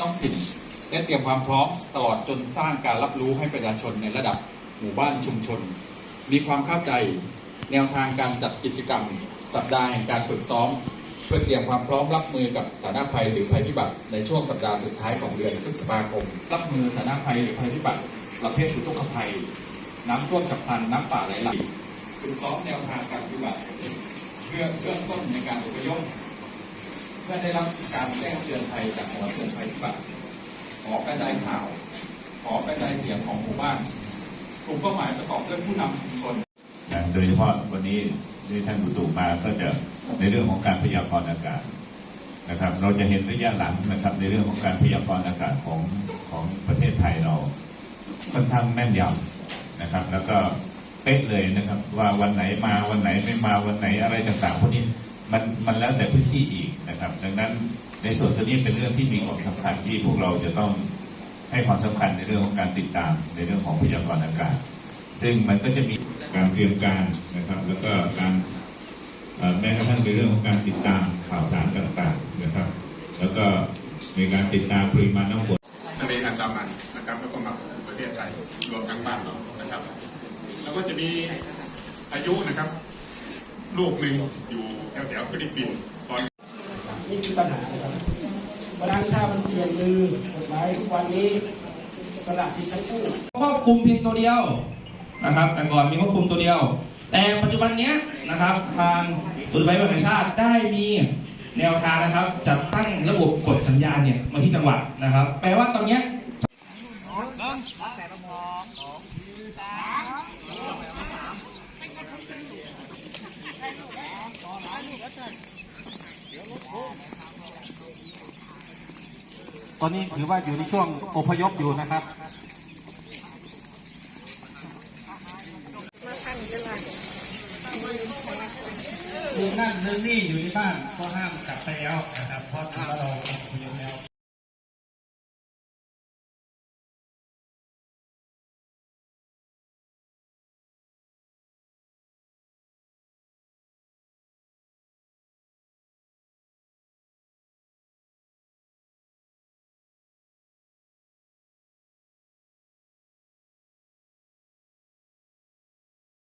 ต้องถิ่นและเตรียมความพร้อมตลอดจนสร้างการรับรู้ให้ประชาชนในระดับหมู่บ้านชุมชน มีความเข้าใจแนวทางการจัดกิจกรรม สัปดาห์แห่งการฝึกซ้อม เพื่อเตรียมความพร้อมรับมือกับสถานภัยหรือภัยพิบัติในช่วงสัปดาห์สุดท้ายของเดือนพฤษภาคม รับมือสถานภัยหรือภัยพิบัติ ประเภทอุทกภัย น้ำท่วมฉับพลันน้ำป่าไหลหลากฝึกซ้อมแนวทางการปฏิบัติ เพื่อเบื้องต้นในการอพยพ เมื่อได้รับการแจ้งเตือนภัยจากหอเตือนภัยพิบัติหอกระจายข่าวหอกระจายเสียงของหมู่บ้านกลุ่มเป้าหมายประกอบด้วยผู้นำชุมชนโดยเฉพาะวันนี้ที่ท่านอุตุมาก็จะในเรื่องของการพยากรณ์อากาศนะครับ เราจะเห็นระยะหลังนะครับในเรื่องของการพยากรณ์อากาศของของประเทศไทยเราค่อนข้างแม่นยำนะครับ แล้วก็เป๊ะเลยนะครับ ว่าวันไหนมาวันไหนไม่มาวันไหนอะไรต่างๆพวกนี้ มันมันแล้วแต่พื้นที่อีกนะครับ ดังนั้นในส่วนตัวนี้เป็นเรื่องที่มีความสำคัญที่พวกเราจะต้องให้ความสำคัญในเรื่องของการติดตามในเรื่องของพยากรณ์อากาศ ซึ่งมันก็จะมีการเตรียมการนะครับ แล้วก็การแม้กระทั่งในเรื่องของการติดตามข่าวสารต่างๆนะครับ แล้วก็มีการติดตามปริมาณน้ำฝนทะเลอันดามันนะครับแล้วก็มาประเทศไทยรวมทั้งบ้านเรานะครับ แล้วก็จะมีพายุนะครับ ลูกหนึ่งอยู่แถวๆฟิลิปปินส์ตอนนี่คือปัญหานะครับเพราะฉะนั้นถ้ามันเปลี่ยนมือกฎหมายทุกวันนี้กระดาษสิทธิ์ทั้งคู่ควบคุมเพียงตัวเดียวนะครับ แต่ก่อนมีควบคุมตัวเดียว แต่ปัจจุบันเนี้ยนะครับทางศูนย์ไฟฟ้าแห่งชาติได้มีแนวทางนะครับ จัดตั้งระบบกดสัญญาณเนี่ยมาที่จังหวัดนะครับ แปลว่าตอนเนี้ย ตอนนี้ถือว่าอยู่ในช่วงอพยพอยู่นะครับคือนั่นเรื่องนี้อยู่ที่บ้านก็ห้ามกลับไปแล้วนะครับเพราะถือว่าเราอพยพแล้ว